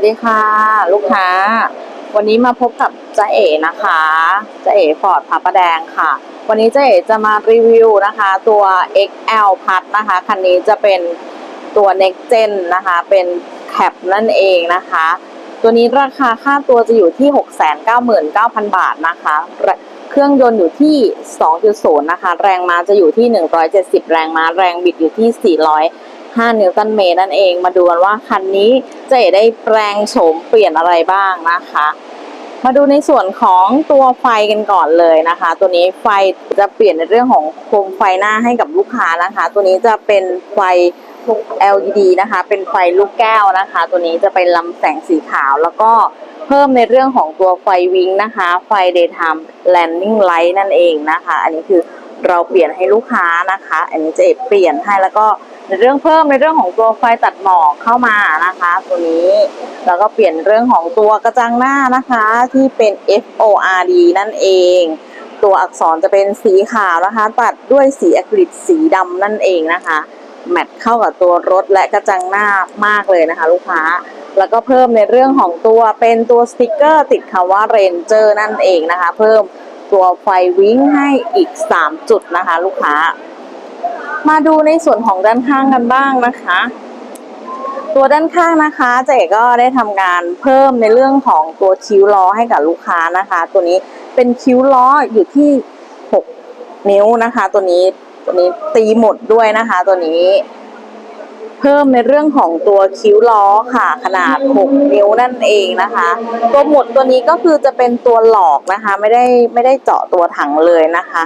วัสดีค่ะ ลูกค้า วันนี้มาพบกับจ้าเอ๋นะคะจ้าเอ๋ฟอร์ดพระประแดงค่ะ วันนี้จ้าเอ๋จะมารีวิวนะคะ ตัว XL พัดนะคะ คันนี้จะเป็นตัว Next Gen นะคะ เป็นแคปนั่นเองนะคะ ตัวนี้ราคาค่าตัวจะอยู่ที่ 699,000 บาทนะคะ เครื่องยนต์อยู่ที่ 2.0 นะคะ แรงม้าจะอยู่ที่ 170 แรงม้า แรงบิดอยู่ที่ 400 5 นิวตันเมตรนั่นเอง มาดูกันว่าคันนี้จะได้แปลงโฉมเปลี่ยนอะไรบ้างนะคะ มาดูในส่วนของตัวไฟกันก่อนเลยนะคะ ตัวนี้ไฟจะเปลี่ยนในเรื่องของโคมไฟหน้าให้กับลูกค้านะคะ ตัวนี้จะเป็นไฟ LED นะคะ เป็นไฟลูกแก้วนะคะ ตัวนี้จะเป็นลำแสงสีขาวแล้วก็เพิ่มในเรื่องของตัวไฟวิงนะคะ ไฟ daytime landing light นั่นเองนะคะ อันนี้คือเราเปลี่ยนให้ลูกค้านะคะ อันนี้จะเปลี่ยนให้แล้วก็ ในเรื่องเพิ่มในเรื่องของตัวไฟตัดหมอกเข้ามานะคะ ตัวนี้ แล้วก็เปลี่ยนเรื่องของตัวกระจังหน้านะคะที่เป็น FORD นั่นเอง ตัวอักษรจะเป็นสีขาวนะคะ ตัดด้วยสีอะคริลิกสีดำนั่นเองนะคะแมทเข้ากับตัวรถและกระจังหน้ามากเลยนะคะ ลูกค้า แล้วก็เพิ่มในเรื่องของตัวเป็นตัวสติกเกอร์ติดคำว่า Ranger นั่นเองนะคะ เพิ่มตัวไฟวิ้งให้อีก 3 จุดนะคะ ลูกค้า มาดูในส่วนของด้านข้างกันบ้างนะคะ ตัวด้านข้างนะคะเจ๊ก็ได้ทำการเพิ่มในเรื่องของตัวคิ้วล้อให้กับลูกค้านะคะ ตัวนี้เป็นคิ้วล้ออยู่ที่6นิ้วนะคะ ตัวนี้ตัวนี้ตีหมดด้วยนะคะ ตัวนี้เพิ่มในเรื่องของตัวคิ้วล้อค่ะ ขนาด 6 นิ้วนั่นเองนะคะ ตัวหมดตัวนี้ก็คือจะเป็นตัวหลอกนะคะ ไม่ได้ไม่ได้เจาะตัวถังเลยนะคะ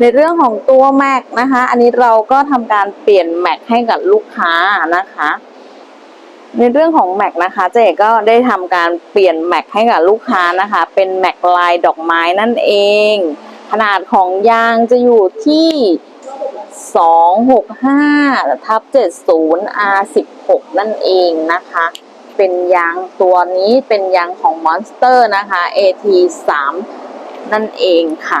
ในเรื่องของตัวแม็กนะคะ อันนี้เราก็ทำการเปลี่ยนแม็กให้กับลูกค้านะคะ ในเรื่องของแม็กนะคะ เจ๊ก็ได้ทำการเปลี่ยนแม็กให้กับลูกค้านะคะ เป็นแม็กลายดอกไม้นั่นเอง ขนาดของยางจะอยู่ที่265ทับ70 R16 นั่นเองนะคะ เป็นยางตัวนี้เป็นยางของ Monster นะคะ AT3 นั่นเองค่ะ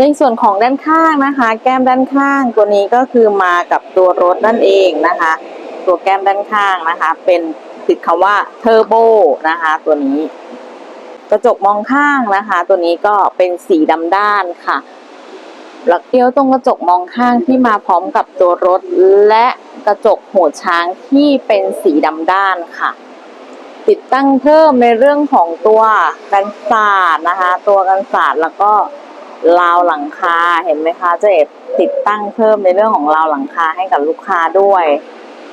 ในส่วนของด้านข้างนะคะ แก้มด้านข้างตัวนี้ก็คือมากับตัวรถนั่นเองนะคะ ตัวแก้มด้านข้างนะคะ เป็นติดคำว่าเทอร์โบนะคะ ตัวนี้ กระจกมองข้างนะคะ ตัวนี้ก็เป็นสีดำด้านค่ะหลักเดียวตรงกระจกมองข้างที่มาพร้อมกับตัวรถ และกระจกหัวช้างที่เป็นสีดำด้านค่ะ ติดตั้งเพิ่มในเรื่องของตัวกันศาสตร์นะคะ ตัวกันศาสตร์แล้วก็ ราวหลังคาเห็นไหมคะเจะเอ็ดติดตั้งเพิ่มในเรื่องของราวหลังคาให้กับลูกค้าด้วย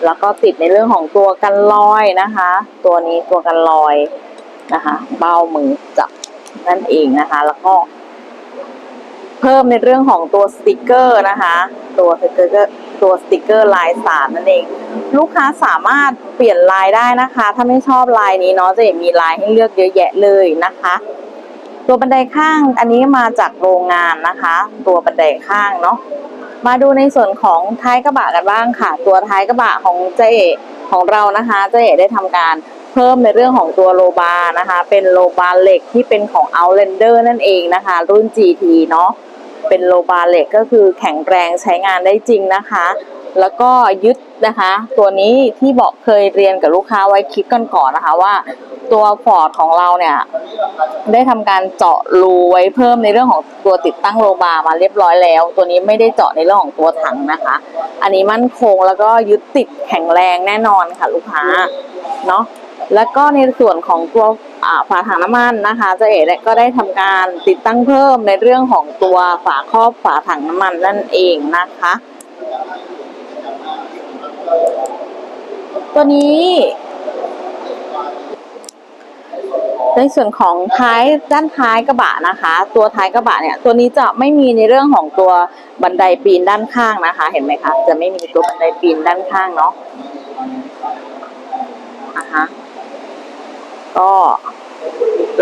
แล้วก็ติดในเรื่องของตัวกันลอยนะคะ ตัวนี้ตัวกันลอยนะคะ เบ้ามือจับนั่นเองนะคะ แล้วก็ เพิ่มในเรื่องของตัวสติกเกอร์นะคะ ตัวสติกเกอร์ตัวสติกเกอร์ลายสารนั่นเอง ลูกค้าสามารถเปลี่ยนลายได้นะคะ ถ้าไม่ชอบลายนี้เนาะจะมีลายให้เลือกเยอะแยะเลยนะคะ ตัวบันไดข้างอันนี้มาจากโรงงานนะคะ ตัวบันไดข้างเนาะมาดูในส่วนของท้ายกระบะกันบ้างค่ะ ตัวท้ายกระบะของเจ๊ของเรานะคะเจ๊ได้ทำการเพิ่มในเรื่องของตัวโลบาร์นะคะ เป็นโลบาร์เหล็กที่เป็นของ Outlander นั่นเองนะคะ รุ่น GT เนาะเป็นโลบาร์เหล็กก็คือแข็งแรงใช้งานได้จริงนะคะ แล้วก็ยึดนะคะ ตัวนี้ที่บอกเคยเรียนกับลูกค้าไว้คลิปกันก่อนนะคะว่า ตัวฟอร์ดของเราเนี่ยได้ทำการเจาะรูไว้เพิ่มในเรื่องของตัวติดตั้งโลบาร์มาเรียบร้อยแล้ว ตัวนี้ไม่ได้เจาะในเรื่องของตัวถังนะคะ อันนี้มั่นคงแล้วก็ยึดติดแข็งแรงแน่นอนค่ะลูกค้าเนาะแล้วก็ในส่วนของตัวฝาถังน้ำมันนะคะเจ๊เอ๋ก็ได้ทำการติดตั้งเพิ่มในเรื่องของตัวฝาครอบฝาถังน้ำมันนั่นเองนะคะ ตัวนี้ ในส่วนของท้ายด้านท้ายกระบะนะคะ ตัวท้ายกระบะเนี่ย ตัวนี้จะไม่มีในเรื่องของตัวบันไดปีนด้านข้างนะคะ เห็นไหมคะ จะไม่มีตัวบันไดปีนด้านข้างเนาะอะฮะก็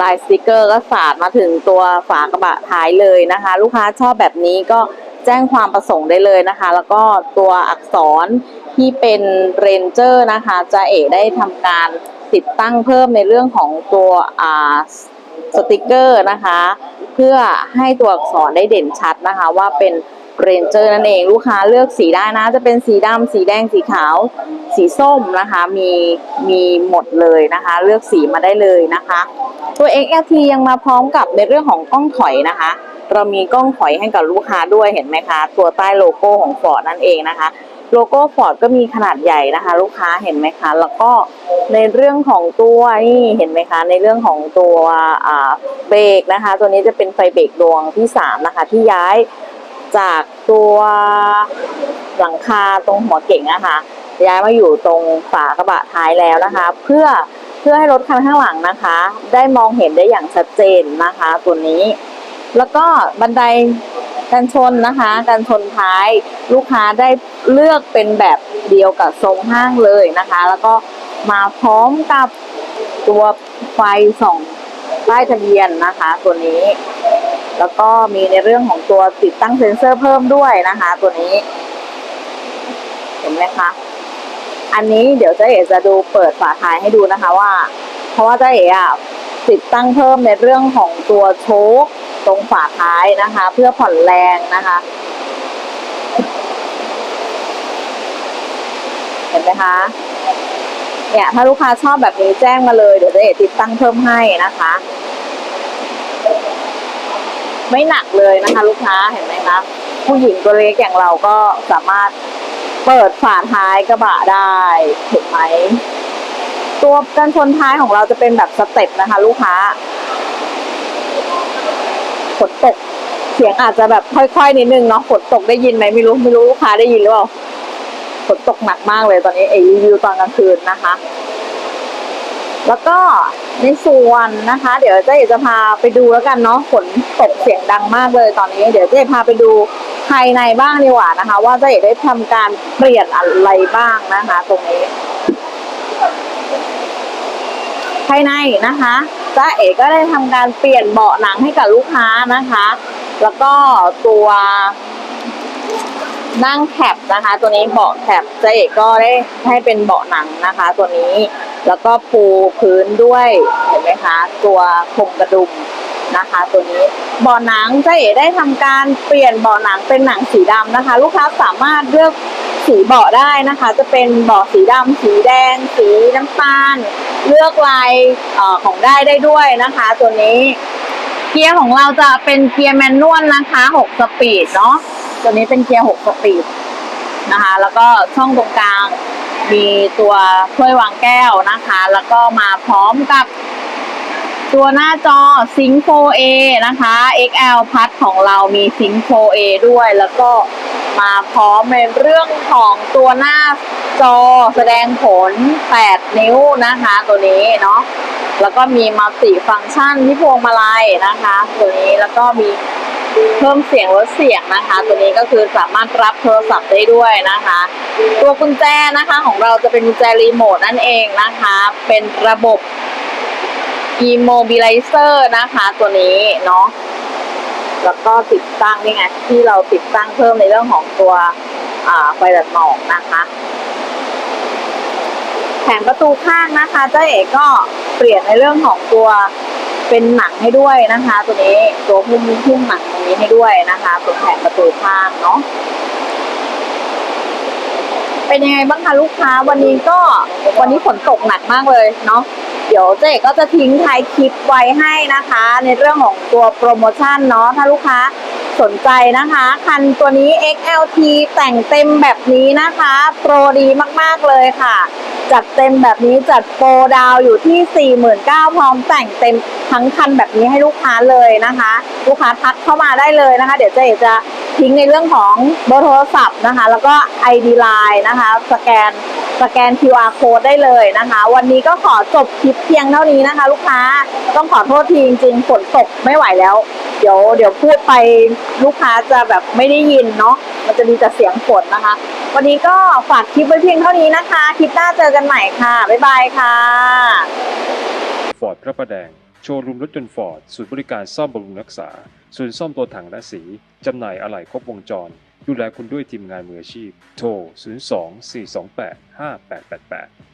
ลายสติกเกอร์ก็สาดมาถึงตัวฝากระบะท้ายเลยนะคะ ลูกค้าชอบแบบนี้ก็ แจ้งความประสงค์ได้เลยนะคะ แล้วก็ตัวอักษรที่เป็นเรนเจอร์นะคะจะเอได้ทำการติดตั้งเพิ่มในเรื่องของตัวอ่าสติกเกอร์นะคะ เพื่อให้ตัวอักษรได้เด่นชัดนะคะว่าเป็น Ranger นั่นเองลูกค้าเลือกสีได้นะ จะเป็นสีดำสีแดงสีขาว สีส้มนะคะมีมีหมดเลยนะคะ เลือกสีมาได้เลยนะคะ ตัว XLT ยังมาพร้อมกับในเรื่องของกล้องถอยนะคะ เรามีกล้องถอยให้กับลูกค้าด้วยเห็นไหมคะ ตัวใต้โลโก้ของ Ford นั่นเองนะคะโลโก้ Ford ก็มีขนาดใหญ่นะคะ ลูกค้าเห็นไหมคะ แล้วก็ในเรื่องของตัวนี่เห็นไหมคะ ในเรื่องของตัวเบรกนะคะ ตัวนี้จะเป็นไฟเบรกดวงที่สามนะคะ ที่ย้าย จากตัวหลังคาตรงหัวเก่งนะคะย้ายมาอยู่ตรงฝากระบะท้ายแล้วนะคะ เพื่อเพื่อให้รถคันข้างหลังนะคะ ได้มองเห็นได้อย่างชัดเจนนะคะตัวนี้ แล้วก็บันไดกันชนนะคะกันชนท้ายลูกค้าได้เลือกเป็นแบบเดียวกับทรงห้างเลยนะคะ แล้วก็มาพร้อมกับตัวไฟส่องป้ายทะเบียนนะคะ ตัวนี้ แล้วก็มีในเรื่องของตัวติดตั้งเซ็นเซอร์เพิ่มด้วยนะคะ ตัวนี้ เห็นไหมคะ อันนี้เดี๋ยวเจ๊เอ๋จะดูเปิดฝาท้ายให้ดูนะคะว่า เพราะว่าเจ๊เอ๋อะติดตั้งเพิ่มในเรื่องของตัวโชคตรงฝาท้ายนะคะ เพื่อผ่อนแรงนะคะ เห็นไหมคะเนี่ยถ้าลูกค้าชอบแบบนี้แจ้งมาเลยเดี๋ยวเจ๊เอ๋ติดตั้งเพิ่มให้นะคะ ไม่หนักเลยนะคะ ลูกค้าเห็นไหมคะผู้หญิงตัวเล็กอย่างเราก็สามารถเปิดฝาท้ายกระบะได้เห็นไหมตัวกันชนท้ายของเราจะเป็นแบบสเต็ปนะคะ ลูกค้าฝนตกเสียงอาจจะแบบค่อยๆนิดนึงเนาะฝนตกได้ยินไหมไม่รู้ไม่รู้ลูกค้าได้ยินหรือเปล่าฝนตกหนักมากเลยตอนนี้เอรีวิวตอนกลางคืนนะคะ แล้วก็ในส่วนนะคะ เดี๋ยวเจ๊จะพาไปดูแล้วกันเนาะฝนตกเสียงดังมากเลยตอนนี้ เดี๋ยวเจ๊พาไปดูภายในบ้างดีกว่านะคะ ว่าเจ๊ได้ทำการเปลี่ยนอะไรบ้างนะคะ ตรงนี้ ภายในนะคะจ้าเอ๋ก็ได้ทำการเปลี่ยนเบาะหนังให้กับลูกค้านะคะ แล้วก็ตัวนั่งแคปนะคะ ตัวนี้เบาะแคปจ้าเอ๋ก็ได้ให้เป็นเบาะหนังนะคะ ตัวนี้ แล้วก็ปูพื้นด้วยเห็นไหมคะ ตัวพรมกระดุมนะคะ ตัวนี้เบาะหนังจ้าเอ๋ได้ทำการเปลี่ยนเบาะหนังเป็นหนังสีดำนะคะ ลูกค้าสามารถเลือกสีเบาะได้นะคะ จะเป็นเบาะสีดำสีแดง สีน้ำตาล เลือกลายออของได้ได้ด้วยนะคะ ตัวนี้เกียร์ของเราจะเป็นเกียร์แมนนวลนะคะ6สปีดเนาะตัวนี้เป็นเกียร์6สปีดนะคะ แล้วก็ช่องตรงกลาง มีตัวถ้วยวางแก้วนะคะ แล้วก็มาพร้อมกับตัวหน้าจอ Sync 4A นะคะ XL พัดของเรามี Sync 4A ด้วย แล้วก็มาพร้อมในเรื่องของตัวหน้าจอแสดงผล 8 นิ้วนะคะ ตัวนี้เนาะ แล้วก็มีมัลติฟังก์ชันที่พวงมาลัยนะคะ ตัวนี้แล้วก็มี เพิ่มเสียงลดเสียงนะคะ ตัวนี้ก็คือสามารถรับโทรศัพท์ได้ด้วยนะคะ ตัวกุญแจนะคะของเราจะเป็นกุญแจรีโมทนั่นเองนะคะ เป็นระบบ immobilizer นะคะตัวนี้เนาะแล้วก็ติดตั้งนี่ไงที่เราติดตั้งเพิ่มในเรื่องของตัวไฟตัดหมอกนะคะแผงประตูข้างนะคะเจ้เอกก็เปลี่ยนในเรื่องของตัว เป็นหนังให้ด้วยนะคะ ตัวนี้ตัวหุ้มหุ้มหนังตรงนี้ให้ด้วยนะคะตรงแผงประตูข้างเนาะเป็นยังไงบ้างคะลูกค้าวันนี้ก็วันนี้ฝนตกหนักมากเลยเนาะเดี๋ยวเจ๊ก็จะทิ้งท้ายคลิปไว้ให้นะคะ ในเรื่องของตัวโปรโมชั่นเนาะถ้าลูกค้า สนใจนะคะ คันตัวนี้ XLT แต่งเต็มแบบนี้นะคะ โปรดีมากๆเลยค่ะ จัดเต็มแบบนี้จัดโปรดาวอยู่ที่ 49,000พร้อมแต่งเต็มทั้งคันแบบนี้ให้ลูกค้าเลยนะคะ ลูกค้าทักเข้ามาได้เลยนะคะ เดี๋ยวเจ๊จะทิ้งในเรื่องของเบอร์โทรศัพท์นะคะ แล้วก็ ID Line นะคะ สแกน สแกน QR code ได้เลยนะคะ วันนี้ก็ขอจบคลิปเพียงเท่านี้นะคะ ลูกค้าต้องขอโทษทีจริงๆฝนตกไม่ไหวแล้ว เดี๋ยวเดี๋ยวพูดไปลูกค้าจะแบบไม่ได้ยินเนาะมันจะมีแต่เสียงฝนนะคะ วันนี้ก็ฝากคลิปไว้เพียงเท่านี้นะคะคลิปหน้าเจอกันใหม่ค่ะบ๊ายบายค่ะฟอร์ดพระประแดงโชว์รูมรถยนต์ฟอร์ดศูนย์บริการซ่อมบำรุงรักษาศูนย์ซ่อมตัวถังและสีจำหน่ายอะไหล่ครบวงจร ดูแลคุณด้วยทีมงานมืออาชีพ โทร 02 428 5888